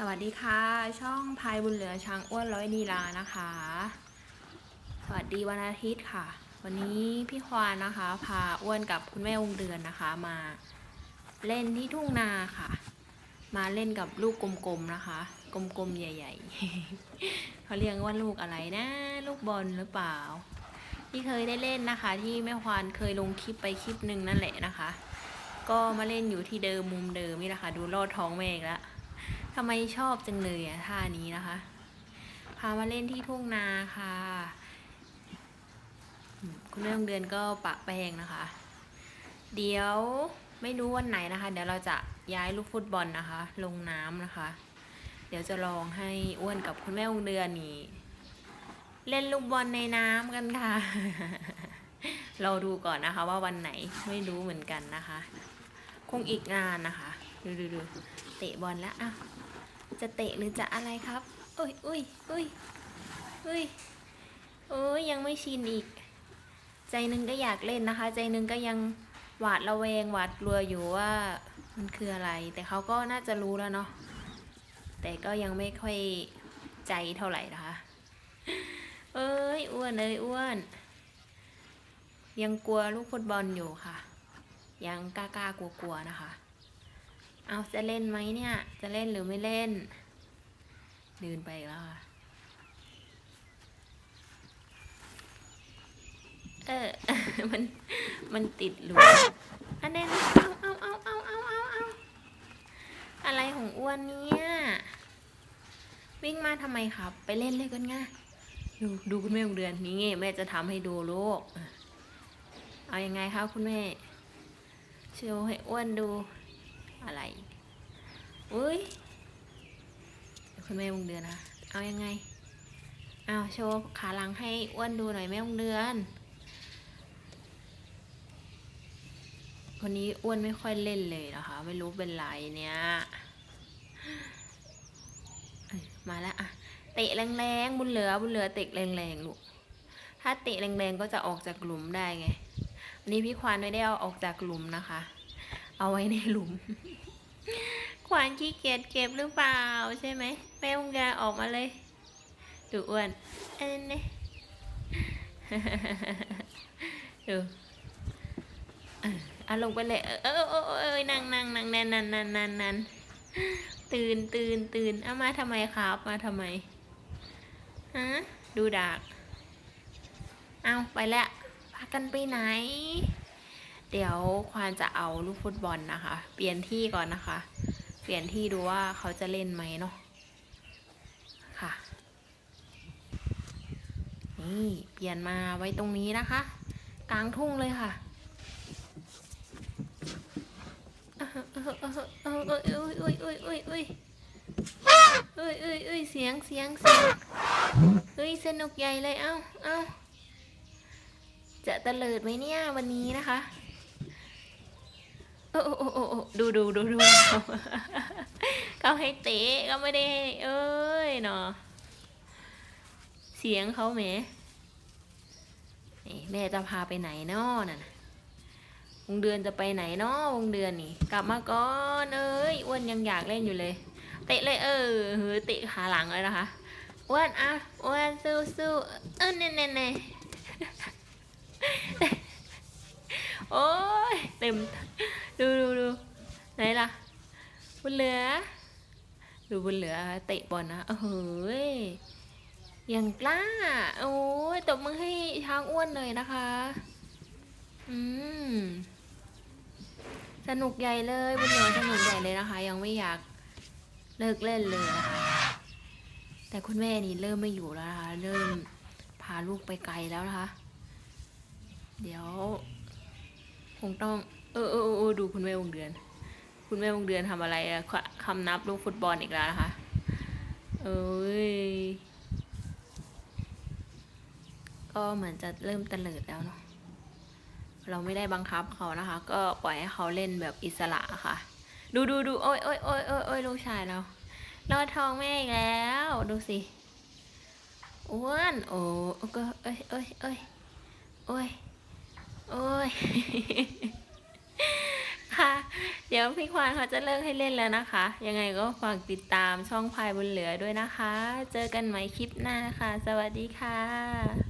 สวัสดีค่ะ ช่องพายบุญเหลือช้างอ้วนร้อยนีลานะคะ สวัสดีวันอาทิตย์ค่ะ วันนี้พี่ควานนะคะ พาอ้วนกับคุณแม่วงเดือนนะคะ มาเล่นที่ทุ่งนาค่ะ มาเล่นกับลูกกลมๆนะคะ กลมๆใหญ่ ๆเขาเรียกว่าลูกอะไรนะ ลูกบอลหรือเปล่า ที่เคยได้เล่นนะคะ ที่แม่ควานเคยลงคลิปไปคลิปหนึ่งนั่นแหละนะคะ ก็มาเล่นอยู่ที่เดิมมุมเดิมนี่แหละค่ะ ดูลอดท้องแม่อีกแล้ว ทำไมชอบจังเลยอะท่านี้นะคะ พามาเล่นที่ทุ่งนาค่ะ คุณแม่โรงเดือนก็ปะแป้งนะคะ เดี๋ยวไม่รู้วันไหนนะคะ เดี๋ยวเราจะย้ายลูกฟุตบอลนะคะ ลงน้ำนะคะ เดี๋ยวจะลองให้อ้วนกับคุณแม่วงเดือนนี่เล่นลูกบอลในน้ำกันค่ะ เราดูก่อนนะคะ ว่าวันไหนไม่รู้เหมือนกันนะคะ คงอีกนานนะคะ ดูดูดูเตะบอลแล้วอะ จะเตะหรือจะอะไรครับอุ้ยอุ้ยอุ้ยอุ้ยโอ้ยยังไม่ชินอีก ใจนึงก็อยากเล่นนะคะ ใจนึงก็ยังหวาดระแวงหวาดกลัวอยู่ว่ามันคืออะไร แต่เขาก็น่าจะรู้แล้วเนาะแต่ก็ยังไม่ค่อยใจเท่าไหร่นะคะ เอ้ยอ้วนเอ้ยอ้วน ยังกลัวลูกฟุตบอลอยู่ค่ะ ยังกล้ากล้ากลัวกลัวๆนะคะ เอาจะเล่นไหมเนี่ย จะเล่นหรือไม่เล่น เดินไปแล้วค่ะ เออ มัน มันติดหลุมอันนี้เอาเอาเอาเอาเอาเอาเอาอะไรของอ้วนเนี่ย วิ่งมาทำไมครับ ไปเล่นเลยกันง่ะดูดูคุณแม่ของเดือนนี้ไงแม่จะทำให้ดูลูก เอายังไงคะคุณแม่ โชว์ให้อ้วนดู อะไรอุ้ยคุณแม่วงเดือนนะ เอายังไง เอาโชว์ขาหลังให้อ้วนดูหน่อยแม่วงเดือนคนนี้อ้วนไม่ค่อยเล่นเลยนะคะ ไม่รู้เป็นไรเนี่ยมาแล้วอะเตะแรงๆบุญเหลือบุญเหลือเตะแรงๆลูกถ้าเตะแรงๆก็จะออกจากหลุมได้ไงอันนี้พี่ควานไม่ได้เอาออกจากหลุมนะคะ เอาไว้ในหลุม ขวานขี้เกียจเก็บหรือเปล่าใช่ไหมแม่องยาออกมาเลยดูอ้วนอันนี้ดูออเอาลงไปเลยเออเออเออเออเออนั่งนั่งนั่งนั่นนั่นนั่นนั่นนั่นตื่นตื่นตื่นเอามาทำไมครับ มาทำไมฮะดูดาก เอาไปแล้วพากันไปไหน เดี๋ยวควานจะเอาลูกฟุตบอลนะคะ เปลี่ยนที่ก่อนนะคะ เปลี่ยนที่ดูว่าเขาจะเล่นไหมเนาะค่ะ นี่เปลี่ยนมาไว้ตรงนี้นะคะ กลางทุ่งเลยค่ะเอ้ยเอ้ยเอ้ยเอ้ยเอ้ยเอ้ยเอ้ยเสียงเสียงเสียงเฮ้ยสนุกใหญ่เลยเอ้าเอ้าจะตะเลิดไหมเนี่ยวันนี้นะคะ โอ้โอ้โอ้ดูดูดูดูเขาให้เตะก็ไม่ได้ เอ้ยเนาะเสียงเขาแหมนี่แม่จะพาไปไหนนาะน่ะวงเดือนจะไปไหนนาะวงเดือนนี่ กลับมาก่อนเอ้ยอ้วนยังอยากเล่นอยู่เลย เตะเลยเออเฮ้ยเตะขาหลังเลยนะคะอ้วนอะอ้วนสู้สู้เออเน่เน่เน่โอ้ยเต็ม ดูดูดูไหนล่ะ บุญเหลือ ดูบุญเหลือเตะบอลนะเออเฮ้ยยังกล้า โอ้ยตบมือให้ช้างอ้วนเลยนะคะ อืม สนุกใหญ่เลยบุญเหลือสนุกใหญ่เลยนะคะ ยังไม่อยากเลิกเล่นเลยนะคะ แต่คุณแม่นี่เริ่มไม่อยู่แล้วนะคะเริ่มพาลูกไปไกลแล้วนะคะ เดี๋ยว คงต้อง เออเออเออดูคุณแม่วงเดือน คุณแม่วงเดือนทำอะไรอะคคำนับลูกฟุตบอลอีกแล้วนะคะ เอ้ย ก็เหมือนจะเริ่มเลิดแล้วเนาะ เราไม่ได้บังคับเขานะคะ ก็ปล่อยให้เขาเล่นแบบอิสระค่ะ ดูดูดูโอ้ยโอ้ยโอ้ยโอ้ยโอ้ยลูกชายเราลอดท้องแม่อีกแล้ว ดูสิ อ้วน โอ้ก็เอ้ยเอ้ยเอ้ยโอ้ยโอ้ย เดี๋ยวพี่ควานเขาจะเลิกให้เล่นแล้วนะคะ ยังไงก็ฝากติดตามช่องพายบนเหลือด้วยนะคะ เจอกันใหม่คลิปหน้าค่ะสวัสดีค่ะ